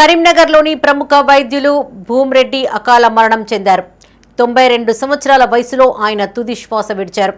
కరీంనగర్లోని ప్రముఖ వైద్యులు భూమ్రెడ్డి అకాల మరణం చెందారు. తొంభై రెండు సంవత్సరాల వయసులో ఆయన తుది శ్వాస విడిచారు.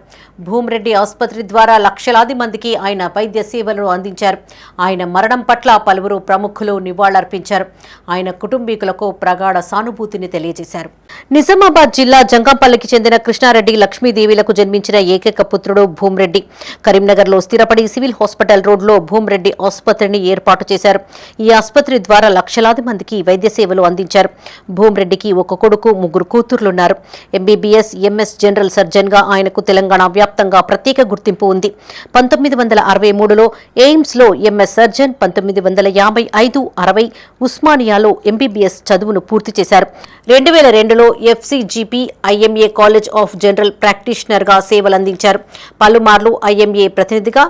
భూమిరెడ్డి ఆసుపత్రి ద్వారా లక్షలాది మందికి ఆయన వైద్య సేవలను అందించారు. ఆయన మరణం పట్ల పలువురు ప్రముఖులు నివాళులర్పించారు. ఆయన కుటుంబీకులకు ప్రగాఢ సానుభూతిని తెలియజేశారు. నిజామాబాద్ జిల్లా జంగంపల్లికి చెందిన కృష్ణారెడ్డి లక్ష్మీదేవిలకు జన్మించిన ఏకైక పుత్రుడు భూమిరెడ్డి. కరీంనగర్లో స్థిరపడి సివిల్ హాస్పిటల్ రోడ్లో భూమిరెడ్డి ఆసుపత్రిని ఏర్పాటు చేశారు. ఈ ఆసుపత్రి ద్వారా లక్షలాది మందికి వైద్య సేవలు అందించారు. భూమిరెడ్డికి ఒక కొడుకు ముగ్గురు కూతుర్లున్నారు. ఎంబీబీఎస్ ఎంఎస్ జనరల్ సర్జన్గా ఆయనకు తెలంగాణ వ్యాప్తంగా ప్రత్యేక గుర్తింపు ఉంది. పంతొమ్మిది వందల అరవై మూడులో ఎయిమ్స్లో ఎంఎస్ సర్జన్ పంతొమ్మిది వందల యాభై ఐదు అరవై ఉస్మానియాలో ఎంబీబీఎస్ చదువును పూర్తి చేశారు. రెండు వేల రెండులో FCGP IMA college of general ప్రాక్టీషనర్గా సేవలందించారు. పలుమార్లు ఐఎంఏ ప్రతినిధిగా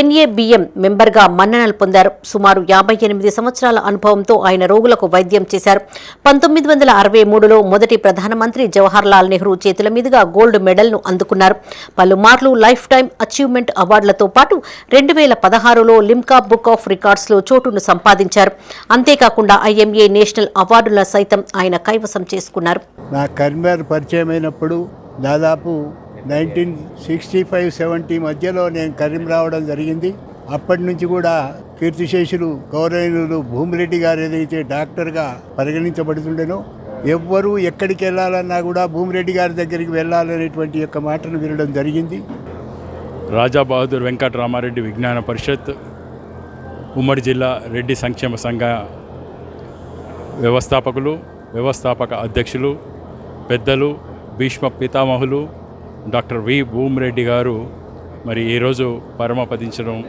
ఎన్ఏబిఎం మెంబర్గా మన్ననలు పొందారు. సుమారు యాభై ఎనిమిది సంవత్సరాల అనుభవంతో ఆయన రోగులకు వైద్యం చేశారు. పంతొమ్మిది వందల అరవై మూడులో మొదటి ప్రధానమంత్రి జవహర్లాల్ నెహ్రూ చేతుల మీదుగా గోల్డ్ మెడల్ను అందుకున్నారు. పలుమార్లు లైఫ్ టైం అచీవ్మెంట్ అవార్డులతో పాటు రెండు వేల పదహారులో లిమ్కా బుక్ ఆఫ్ రికార్డ్స్లో చోటును సంపాదించారు. అంతేకాకుండా ఐఎంఏ నేషనల్ అవార్డుల సైతం ఆయన కైవసం చేసుకున్నారు. నా దాదాపు నైన్టీన్ సిక్స్టీ ఫైవ్ సెవెంటీ మధ్యలో నేను కరీం రావడం జరిగింది. అప్పటి నుంచి కూడా కీర్తిశేషులు గౌరవనీయులు భూమిరెడ్డి గారు ఏదైతే డాక్టర్గా పరిగణించబడుతుండేనో ఎవ్వరూ ఎక్కడికి వెళ్ళాలన్నా కూడా భూమిరెడ్డి గారి దగ్గరికి వెళ్ళాలనేటువంటి యొక్క మాటను వినడం జరిగింది. రాజా బహదూర్ వెంకట రామారెడ్డి విజ్ఞాన పరిషత్ ఉమ్మడి జిల్లా రెడ్డి సంక్షేమ సంఘ వ్యవస్థాపకులు వ్యవస్థాపక అధ్యక్షులు పెద్దలు భీష్మ పితామహులు డాక్టర్ వి భూమిరెడ్డి గారు మరి ఈరోజు పరమపదించడం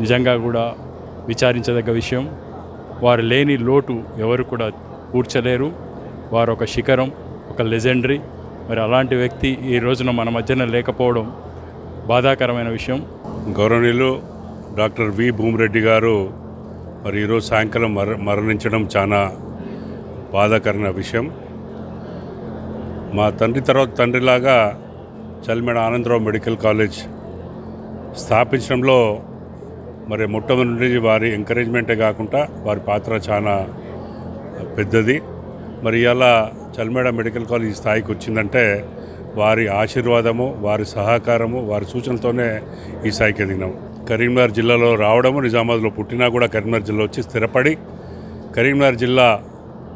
నిజంగా కూడా విచారించదగ్గ విషయం. వారు లేని లోటు ఎవరు కూడా కూర్చలేరు. వారు ఒక శిఖరం ఒక లెజెండరీ. మరి అలాంటి వ్యక్తి ఈ రోజున మన మధ్యన లేకపోవడం బాధాకరమైన విషయం. గౌరవనీయులు డాక్టర్ వి భూమిరెడ్డి గారు మరి ఈరోజు సాయంకాలం మర మరణించడం చాలా బాధాకరమైన విషయం. మా తండ్రి తర్వాత తండ్రిలాగా చల్మేడ ఆనందరావు మెడికల్ కాలేజ్ స్థాపించడంలో మరి మొట్టమొదటి వారి ఎంకరేజ్మెంటే కాకుండా వారి పాత్ర చాలా పెద్దది. మరి ఇలా చల్మేడ మెడికల్ కాలేజ్ స్థాయికి వచ్చిందంటే వారి ఆశీర్వాదము వారి సహకారము వారి సూచనలతోనే ఈ స్థాయికి ఎదిగినాము కరీంనగర్ జిల్లాలో రావడము నిజామాబాద్లో పుట్టినా కూడా కరీంనగర్ జిల్లా వచ్చి స్థిరపడి కరీంనగర్ జిల్లా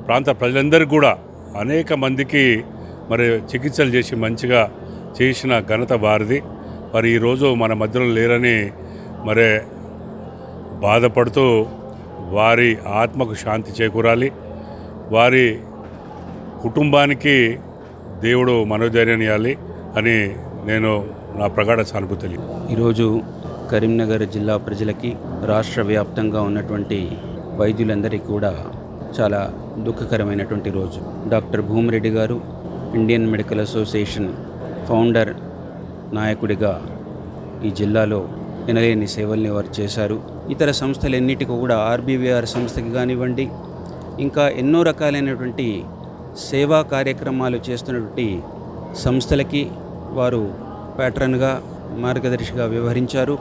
ప్రాంత ప్రజలందరికీ కూడా అనేక మందికి మరి చికిత్సలు చేసి మంచిగా చేసిన ఘనత వారిది. మరి ఈరోజు మన మధ్యలో లేరని మరి బాధపడుతూ వారి ఆత్మకు శాంతి చేకూరాలి. వారి కుటుంబానికి దేవుడు మనోధైర్యాన్ని ఇవ్వాలి అని నేను నా ప్రగాఢ సానుభూతి తెలియ ఈరోజు కరీంనగర్ జిల్లా ప్రజలకి రాష్ట్ర వ్యాప్తంగా ఉన్నటువంటి వైద్యులందరికీ కూడా చాలా దుఃఖకరమైనటువంటి రోజు. డాక్టర్ భూమిరెడ్డి గారు ఇండియన్ మెడికల్ అసోసియేషన్ ఫౌండర్ నాయకుడిగా ఈ జిల్లాలో ఎనలేని సేవల్ని వారు చేశారు. ఇతర సంస్థలన్నిటికీ కూడా ఆర్బీవీఆర్ సంస్థకి కానివ్వండి ఇంకా ఎన్నో రకాలైనటువంటి సేవా కార్యక్రమాలు చేస్తున్నటువంటి సంస్థలకి వారు ప్యాట్రన్గా మార్గదర్శిగా వ్యవహరించారు.